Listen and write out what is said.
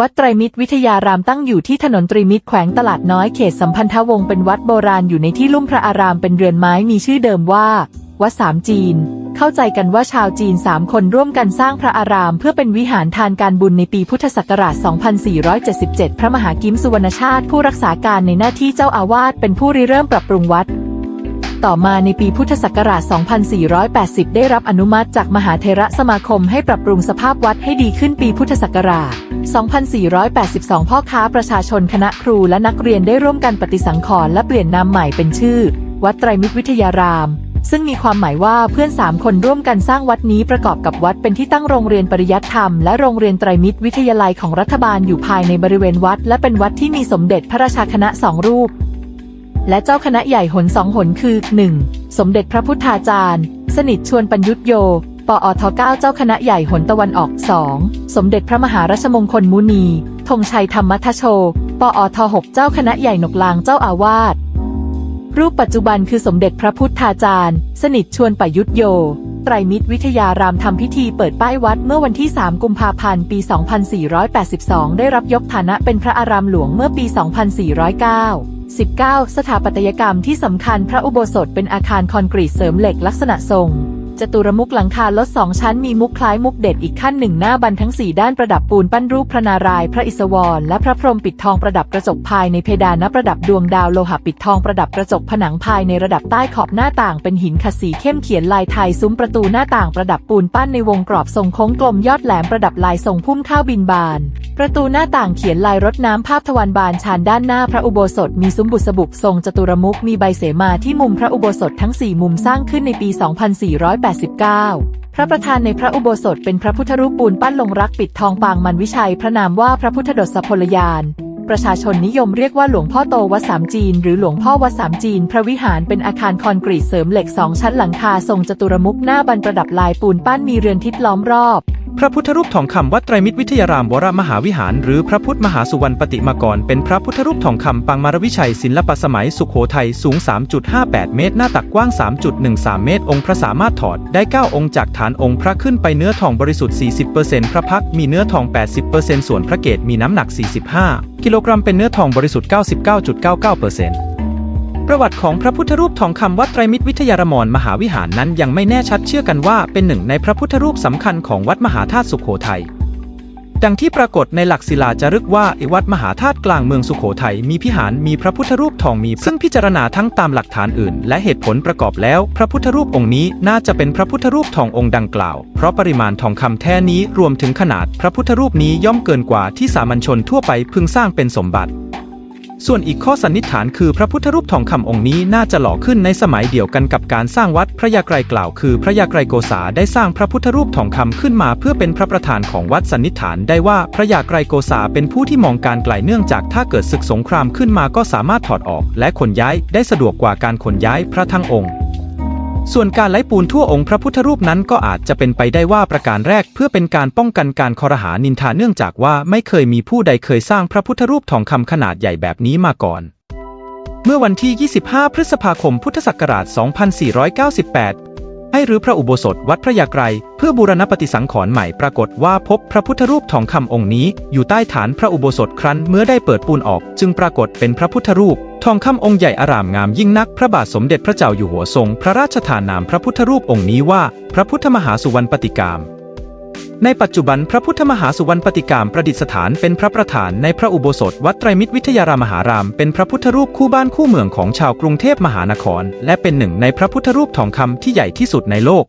วัดไตรมิตรวิทยารามตั้งอยู่ที่ถนนตรีมิตรแขวงตลาดน้อยเขตสัมพันธวงศ์เป็นวัดโบราณอยู่ในที่ลุ่มพระอารามเป็นเรือนไม้มีชื่อเดิมว่า วัดสามจีน เข้าใจกันว่าชาวจีนสามคนร่วมกันสร้างพระอาราม เพื่อเป็นวิหารทานการบุญในปีพุทธศักราช 2477 พระมหากิมสุวรรณชาติผู้รักษาการในหน้าที่เจ้าอาวาสเป็นผู้ริเริ่มปรับปรุงวัดต่อมาในปีพุทธศักราช 2480 ได้รับอนุมัติจากมหาเทระสมาคมให้ปรับปรุงสภาพวัดให้ดีขึ้นปีพุทธศักราช 2482 พ่อค้าประชาชนคณะครูและนักเรียนได้ร่วมกันปฏิสังขรณ์และเปลี่ยนนามใหม่เป็นชื่อ วัดไตรมิตรวิทยาราม ซึ่งมีความหมายว่าเพื่อนสามคนร่วมกันสร้างวัดนี้ประกอบกับวัดเป็นที่ตั้งโรงเรียนปริยัติธรรมและโรงเรียนไตรมิตรวิทยาลัยของรัฐบาลอยู่ภายในบริเวณวัด และเป็นวัดที่มีสมเด็จพระราชาคณะสองรูป และเจ้าคณะใหญ่หนสองหนคือ 1. สมเด็จพระพุทธาจารย์ สนิทชวนปัญยุตโย ปอทเก้าเจ้าคณะใหญ่หนตะวันออก 2. สมเด็จพระมหารัชมงคลมุนีธงชัยธรรมัทโช ปอทหกเจ้าคณะใหญ่หนกลางเจ้าอาวาส รูปปัจจุบันคือสมเด็จพระพุทธาจารย์ สนิทชวนปยุทธโย ไตรมิตรวิทยารามทำพิธีเปิดป้ายวัดเมื่อวันที่ 3 กุมภาพันธ์ปี 2482 ได้รับยกฐานะเป็นพระอารามหลวงเมื่อปี 2409 19 สถาปัตยกรรมที่สำคัญพระอุโบสถเป็นอาคารคอนกรีตเสริมเหล็กลักษณะทรง จตุรมุกหลังคาลดสองชั้นมีมุกคล้ายมุกเด็ดอีกขั้นหนึ่งหน้าบันทั้งสี่ด้านประดับปูนปั้นรูปพระนารายณ์พระอิศวร และพระพรหมปิดทองประดับกระจกภายในเพดานณประดับดวงดาวโลหะปิดทองประดับกระจกผนังภายในระดับใต้ขอบหน้าต่างเป็นหินขัดสีเข้มเขียนลายไทยซุ้มประตูหน้าต่างประดับปูนปั้นในวงกรอบทรงโค้งกลมยอดแหลมประดับลายทรงพุ่มข้าวบินบาน ประตูหน้าต่างเขียนลายรถน้ำภาพทวารบานชานด้านหน้าพระอุโบสถมีซุ้มบุษบุกทรงจตุรมุขมีใบเสมาที่มุมพระอุโบสถทั้ง 4 มุมสร้างขึ้นในปี89 พระประธานในพระอุโบสถเป็นพระพุทธรูปปูนปั้นลงรักปิดทองปางมันวิชัยพระนามว่าพระพุทธดศพลยานประชาชนนิยมเรียกว่าหลวงพ่อโตวัดสามจีน หรือหลวงพ่อวัดสามจีน พระวิหารเป็นอาคารคอนกรีตเสริมเหล็กสองชั้นหลังคาทรงจตุรมุขหน้าบันประดับลายปูนปั้นมีเรือนทิศล้อมรอบ พระพุทธรูปทองคำวัดไตรมิตรวิทยารามวรมหาวิหาร หรือพระพุทธมหาสุวรรณปฏิมากร เป็นพระพุทธรูปทองคำปางมารวิชัยศิลปสมัยสุขโขทัยสูง 3.58 เมตร หน้าตักกว้าง 3.13 เมตร องค์พระสามารถถอดได้ 9 องค์จากฐานองค์พระขึ้นไปเนื้อทองบริสุทธิ์ 40%พระพักมีเนื้อทอง 80%ส่วนพระเกศมีน้ำหนัก 45 กิโลกรัมเป็นเนื้อทองบริสุทธิ์ 99.99% ประวัติของพระพุทธรูปทองคำวัดไตรมิตรวิทยารมรมหาวิหารนั้นยังไม่แน่ชัดเชื่อกันว่าเป็นหนึ่งในพระพุทธรูปสำคัญของวัดมหาธาตุสุขโขทัยดังที่ปรากฏในหลักศิลาจารึกว่าไอวัดมหาธาตุกลางเมืองสุขโขทัยมีพิหารมีพระพุทธรูปทองมี ซึ่งพิจารณาทั้งตามหลักฐานอื่น และเหตุผลประกอบแล้ว พระพุทธรูปองค์นี้น่าจะเป็นพระพุทธรูปทององค์ดังกล่าว เพราะปริมาณทองคำแท้นี้รวมถึงขนาด พระพุทธรูปนี้ย่อมเกินกว่าที่สามัญชนทั่วไปพึงสร้างเป็นสมบัติ ส่วนอีกข้อสันนิษฐานคือพระพุทธรูปทองคำองค์นี้น่าจะหล่อขึ้นในสมัยเดียวกันกับการสร้างวัดพระยาไกรกล่าวคือพระยาไกรโกษาได้สร้างพระพุทธรูปทองคำขึ้นมา เพื่อเป็นพระประธานของวัดสันนิษฐานได้ว่าพระยาไกรโกษาเป็นผู้ที่มองการไกลเนื่องจากถ้าเกิดศึกสงครามขึ้นมาก็สามารถถอดออก และขนย้ายได้สะดวกกว่าการขนย้ายพระทั้งองค์ ส่วนการไล้ปูนทั่วองค์พระพุทธรูปนั้นก็อาจจะเป็นไปได้ว่าประการแรกเพื่อเป็นการป้องกันการคอรหานินทาเนื่องจากว่าไม่เคยมีผู้ใดเคยสร้างพระพุทธรูปทองคำขนาดใหญ่แบบนี้มาก่อน เมื่อวันที่ 25 พฤษภาคมพุทธศักราช 2498 ให้รื้อพระอุโบสถวัดพระยาไกรเพื่อบูรณปฏิสังขรณ์ใหม่ปรากฏว่าพบพระพุทธรูปทองคำองค์นี้ อยู่ใต้ฐานพระอุโบสถครั้นเมื่อได้เปิดปูนออก จึงปรากฏเป็นพระพุทธรูป ทองคำองค์ใหญ่อารามงามยิ่งนักพระบาทสมเด็จพระเจ้าอยู่หัวทรงพระราชทานนามพระพุทธรูปองค์นี้ว่า พระพุทธมหาสุวรรณปฏิกาม ในปัจจุบันพระพุทธมหาสุวรรณปฏิกามประดิษฐานเป็นพระประธานในพระอุโบสถวัดไตรมิตรวิทยารามหาราม เป็นพระพุทธรูปคู่บ้านคู่เมืองของชาวกรุงเทพมหานคร และเป็นหนึ่งในพระพุทธรูปทองคำที่ใหญ่ที่สุดในโลก